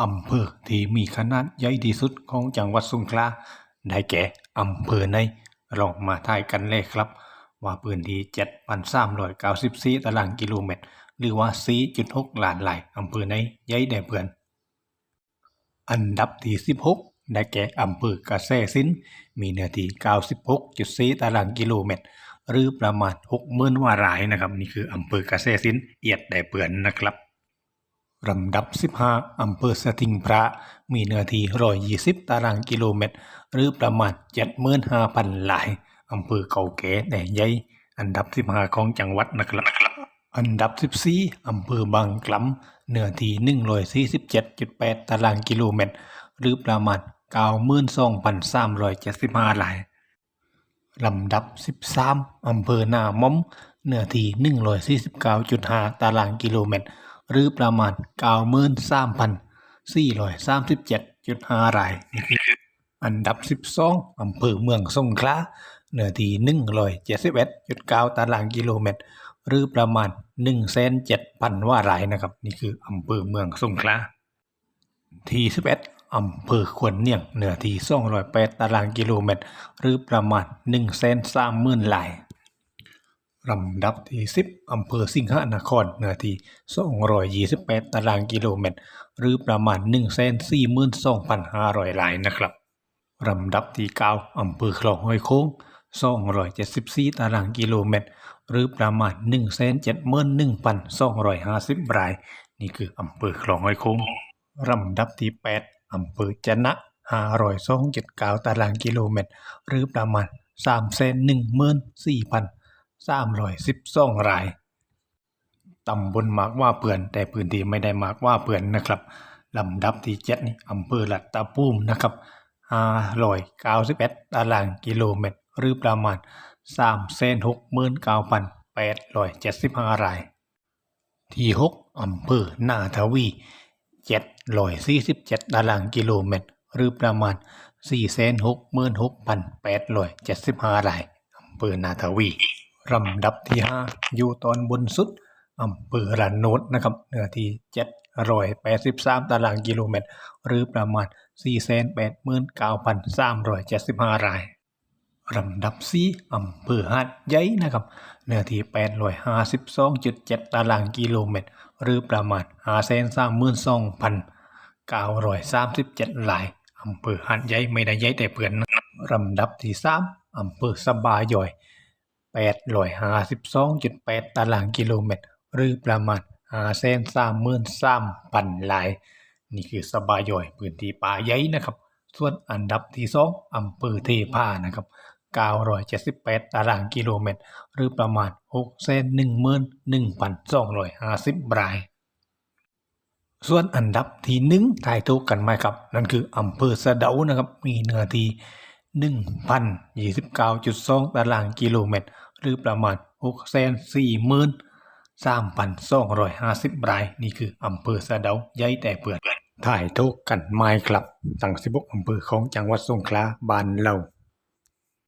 อำเภอที่มีขนาดใหญ่ที่สุดของจังหวัดสงขลาได้แก่อำเภอในลองมาทายกันเลยครับ ว่าพื้นที่ 7,394ตารางกิโลเมตร หรือว่า 4.6 ล้านไร่อำเภอในใหญ่ได้เพื่อน อันดับที่ 16 ได้แก่อำเภอกระแสสินมีเนื้อที่ 96.4ตารางกิโลเมตร หรือประมาณ 60,000วาไร่นะครับ นี่คืออำเภอกระแสสินเอียดได้เปื่อนนะครับ ลำดับ 15 อำเภอสถิงพระ มีเนื้อที่ 120 ตารางกิโลเมตร หรือประมาณ 75,000ไร่อำเภอเก่าแก่แหน่ใหญ่อันดับ 15 ของจังหวัดนะครับ อันดับ 14 อำเภอบางกลำเนื้อที่ 147.8 ตารางกิโลเมตร หรือประมาณ 92,375ไร่ลำดับ 13 อำเภอหน้ามอมเนื้อที่ 149.5 ตารางกิโลเมตร หรือประมาณ93,437.5ไร่นี่คืออันดับ12อำเภอเมืองสงขลาเนื้อที่171.9ตารางกิโลเมตร หรือประมาณ1,700,000ว่าไร่นะครับ นี่คืออำเภอเมืองสงขลาที่11อำเภอขวนเนียงเนื้อที่208ตารางกิโลเมตร หรือประมาณ130,000ไร่ล ลำดับที่ 10อำเภอสิงหนครเนื้อที่228ตารางกิโลเมตร หรือประมาณ 142,500ไร่นะครับลำดับที่9อำเภอคลองห้อยโค้ง 274 ตารางกิโลเมตร หรือประมาณ 171,250ไร่นี่คืออำเภอคลองห้อยโค้งลำดับที่ 8อำเภอจะนะ502.9ตารางกิโลเมตร หรือประมาณ 3 1 4 0 0 0 สามร้อยสิบสองรายตำบลมากว่าเปื่อน แต่พื้นที่ไม่ได้มากว่าเปื่อนนะครับลำดับที่เจ็ดนี่อำเภอลัตตาพุ่มนะครับห้าร้อยเก้าสิบเอ็ดตารางกิโลเมตร หรือประมาณสามแสนหกหมื่นเก้าพันแปดร้อยเจ็ดสิบห้าราย ที่หกอำเภอนาทวีเจ็ดร้อยสี่สิบเจ็ดตารางกิโลเมตร หรือประมาณสี่แสนหกหมื่นหกพันแปดร้อยเจ็ดสิบห้ารายอำเภอนาทวี ลำดับที่ 5 อยู่ตอนบนสุดอำเภอระโนดนะครับเนื้อที่783 ตารางกิโลเมตร หรือประมาณ 489,375 รายลำดับสี่อำเภอหาดใหญ่นะครับเนื้อที่ 852.7 ตารางกิโลเมตร หรือประมาณ 532,937รายอำเภอหาดใหญ่ไม่ได้ใหญ่แต่เพื่อนนะลำดับที่สามอำเภอสบาย่อย 852.8 ตารางกิโลเมตร หรือประมาณ533,000รายนี่คือสบายย่อยพื้นที่ป่าใหญ่นะครับ ส่วนอันดับที่สองอำเภอเทพานะครับ978 ตารางกิโลเมตร หรือประมาณ611,250ราย ส่วนอันดับที่หนึ่งทายถูกกันไหมครับ นั่นคืออำเภอสะเดานะครับ มีเนื้อที่ 1,029.2ตารางกิโลเมตร หรือประมาณ 643,250ราย นี่คืออำเภอสะเดาใหญ่แต่เปื่อนถ่ายถูกกันไม่ครับตั้ง16อำเภอของจังหวัดสงขลาบ้านเรา